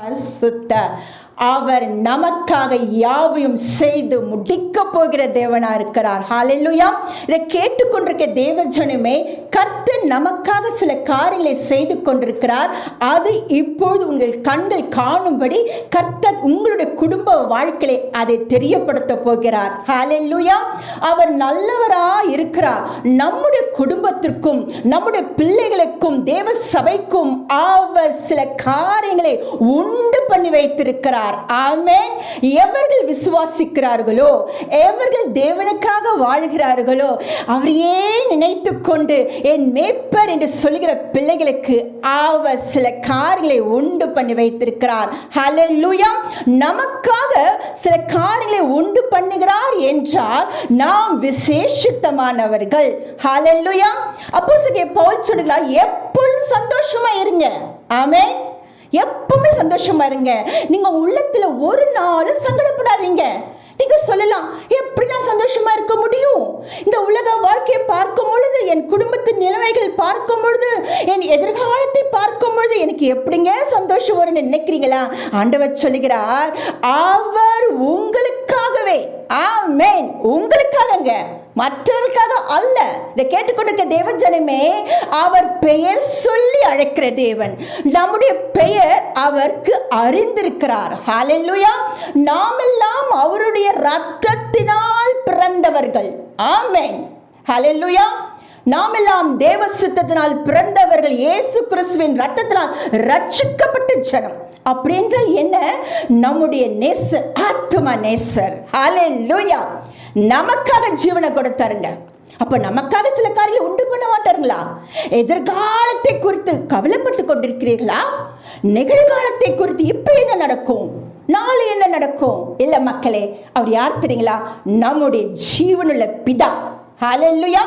పరిశుద్ధ அவர் நமக்காக யாவையும் செய்து முடிக்க போகிற தேவனா இருக்கிறார். ஹாலெல்லுயா இதை கேட்டுக்கொண்டிருக்க தேவஜனுமே கர்த்தர் நமக்காக சில காரியங்களை செய்து கொண்டிருக்கிறார். அது இப்பொழுது உங்கள் கண்கள் காணும்படி கர்த்தர் உங்களுடைய குடும்ப வாழ்க்கையை அதை தெரியப்படுத்த போகிறார். ஹாலெல்லுயா அவர் நல்லவரா இருக்கிறார். நம்முடைய குடும்பத்திற்கும் நம்முடைய பிள்ளைகளுக்கும் தேவ சபைக்கும் அவர் சில காரியங்களை உண்டு பண்ணி வைத்திருக்கிறார். ஆமென். எவர்கள் விசுவாசிக்கிறார்களோ எவர்கள் தேவனுக்காக வாழ்கிறார்களோ அவரையே நினைத்து கொண்டு என் மேப்பர் என்று சொல்லுகிற பிள்ளைகளுக்கு அவர் சில காரியங்களை உண்டு பண்ணி வைத்திருக்கிறார். ஹலலுயா நமக்காக சில காரியங்களை உண்டு பண்ணுகிறார் என்றால் நாம் விசேஷித்தமானவர்கள். ஹலலுயா அப்போ அப்போஸ்தலனாகிய பவுல் சொல்கிறார் எப்பொழுதும் சந்தோஷமா இருங்க. ஆமே எப்பவுமே சந்தோஷமா இருங்க. நீங்க உள்ளத்துல ஒரு நாளும் சங்கடப்படாதீங்க. நீங்க சொல்லலாம் எப்படி நான் சந்தோஷமா இருக்க முடியும்? இந்த உலக வாழ்க்கையை பார்க்கும் பொழுது என் குடும்பத்தின் நிலைமைகள் பார்க்கும் பொழுது என் எதிர்காலத்தை பார்க்கும் பொழுது எனக்கு எப்படிங்க சந்தோஷம் வரும்னு நினைக்கிறீங்களா? ஆண்டவர் சொல்லுகிறார் அவர் உங்களுக்காகவே. ஆமேன். உங்களுக்காகங்க. மற்றவர்களுக்காக அல்ல. இதை கேட்டுக்கொண்டிருக்க தேவஜனமே அவர் பெயர் சொல்லி அழைக்கிற தேவன். நம்முடைய பெயர் அவருக்கு அறிந்திருக்கிறார். ஹalleluya நாமெல்லாம் அவருடைய ரத்தத்தினால் பிறந்தவர்கள். ஆமேன். ஹலெல்லுயா நாமெல்லாம் தேவ சித்தத்தினால் பிறந்தவர்கள் இயேசு கிறிஸ்துவின் ரத்தத்தினால் ரட்சிக்கப்பட்ட ஜனம். அப்படின்றால் என்ன? நம்முடைய நேசர் ஆத்மா நேசர். ஹalleluya நமக்காக ஜீவனை கொடுத்தாருங்க. அப்ப நமக்காக சில காரியங்களை உண்டு பண்ண மாட்டாருங்களா? எதிர்காலத்தை குறித்து கவலைப்பட்டு கொண்டிருக்கிறீர்களா? நிகழ்காலத்தை குறித்து இப்ப என்ன நடக்கும்? நாளை என்ன நடக்கும்? இல்ல மக்களே அவர் யார் தெரியுங்களா? நம்முடைய ஜீவனுள்ள பிதா. ஹalleluya